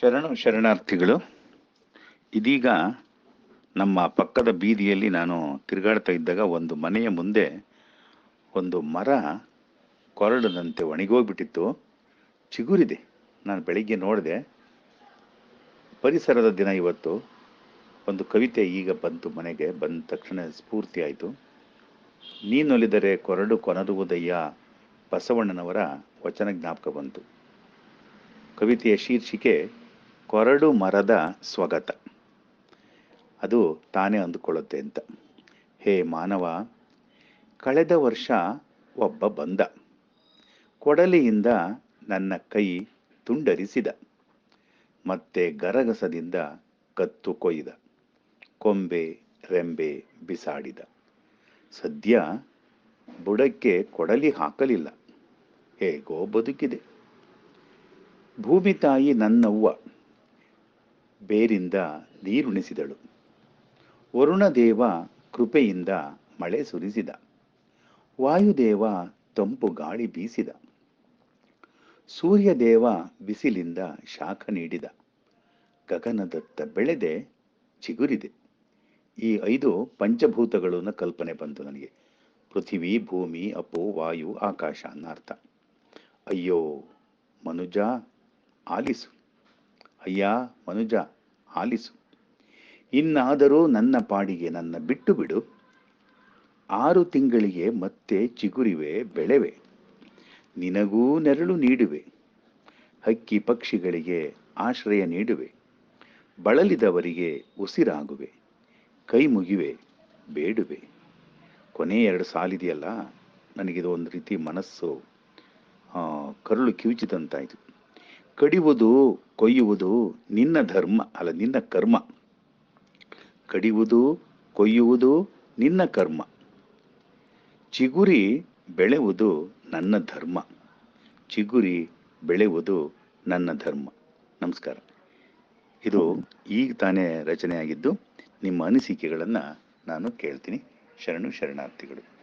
ಶರಣು ಶರಣಾರ್ಥಿಗಳು, ಇದೀಗ ನಮ್ಮ ಪಕ್ಕದ ಬೀದಿಯಲ್ಲಿ ನಾನು ತಿರುಗಾಡ್ತಾ ಇದ್ದಾಗ ಒಂದು ಮನೆಯ ಮುಂದೆ ಒಂದು ಮರ ಕೊರಳದಂತೆ ಒಣಗೋಗ್ಬಿಟ್ಟಿತ್ತು. ಚಿಗುರಿದೆ. ನಾನು ಬೆಳಿಗ್ಗೆ ನೋಡಿದೆ. ಪರಿಸರದ ದಿನ ಇವತ್ತು. ಒಂದು ಕವಿತೆ ಈಗ ಬಂತು ಮನೆಗೆ, ಬಂದ ತಕ್ಷಣ ಸ್ಫೂರ್ತಿ ಆಯಿತು. ನೀನೊಲಿದರೆ ಕೊರಡು ಕೊನರುವುದಯ್ಯ, ಬಸವಣ್ಣನವರ ವಚನ ಜ್ಞಾಪಕ ಬಂತು. ಕವಿತೆಯ ಶೀರ್ಷಿಕೆ ಕೊರಡು ಮರದ ಸ್ವಗತ. ಅದು ತಾನೇ ಅಂದುಕೊಳ್ಳುತ್ತೆ ಅಂತ. ಹೇ ಮಾನವ, ಕಳೆದ ವರ್ಷ ಒಬ್ಬ ಬಂದ. ಕೊಡಲಿಯಿಂದ ನನ್ನ ಕೈ ತುಂಡರಿಸಿದ. ಮತ್ತೆ ಗರಗಸದಿಂದ ಕತ್ತು ಕೊಯ್ದ. ಕೊಂಬೆ, ರೆಂಬೆ ಬಿಸಾಡಿದ. ಸದ್ಯ ಬುಡಕ್ಕೆ ಕೊಡಲಿ ಹಾಕಲಿಲ್ಲ. ಹೇಗೋ ಬದುಕಿದೆ. ಭೂಮಿ ತಾಯಿ ನನ್ನವ್ವ. ಬೇರಿಂದ ನೀರುಣಿಸಿದಳು. ವರುಣದೇವ ಕೃಪೆಯಿಂದ ಮಳೆ ಸುರಿಸಿದ. ವಾಯುದೇವ ತಂಪು ಗಾಳಿ ಬೀಸಿದ. ಸೂರ್ಯದೇವ ಬಿಸಿಲಿಂದ ಶಾಖ ನೀಡಿದ. ಗಗನದತ್ತ ಬೆಳೆದೆ ಚಿಗುರಿದೆ. ಈ ಐದು ಪಂಚಭೂತಗಳನ್ನ ಕಲ್ಪನೆ ಬಂತು ನನಗೆ. ಪೃಥಿವಿ, ಭೂಮಿ ಅಪೋ ವಾಯು, ಆಕಾಶ ಅನ್ನರ್ಥ ಅಯ್ಯೋ, ಮನುಜ, ಆಲಿಸು. ಅಯ್ಯ, ಮನುಜ ಆಲಿಸು. ಇನ್ನಾದರೂ ನನ್ನ ಪಾಡಿಗೆ ನನ್ನ ಬಿಟ್ಟು ಬಿಡು ಆರು ತಿಂಗಳಿಗೆ ಮತ್ತೆ ಚಿಗುರಿವೆ, ಬೆಳೆವೆ. ನಿನಗೂ ನೆರಳು ನೀಡುವೆ. ಹಕ್ಕಿ ಪಕ್ಷಿಗಳಿಗೆ ಆಶ್ರಯ ನೀಡುವೆ. ಬಳಲಿದವರಿಗೆ ಉಸಿರಾಗುವೆ. ಕೈ ಮುಗಿವೆ, ಬೇಡುವೆ. ಕೊನೆ ಎರಡು ಸಾಲಿದೆಯಲ್ಲ? ನನಗಿದು ಒಂದು ರೀತಿ ಮನಸ್ಸು ಕರುಳು ಕಿವುಚಿದಂತಾಯಿತು. ಕಡಿಯುವುದು ಕೊಯ್ಯುವುದು ನಿನ್ನ ಧರ್ಮ, ಅಲ್ಲ ನಿನ್ನ ಕರ್ಮ. ಕಡಿಯುವುದು ಕೊಯ್ಯುವುದು ನಿನ್ನ ಕರ್ಮ. ಚಿಗುರಿ ಬೆಳೆವುದು ನನ್ನ ಧರ್ಮ. ಚಿಗುರಿ ಬೆಳೆಯುವುದು ನನ್ನ ಧರ್ಮ. ನಮಸ್ಕಾರ. ಇದು ಈಗ ತಾನೇ ರಚನೆಯಾಗಿದ್ದು ನಿಮ್ಮ ಅನಿಸಿಕೆಗಳನ್ನು ನಾನು ಕೇಳ್ತೀನಿ. ಶರಣು ಶರಣಾರ್ಥಿಗಳು.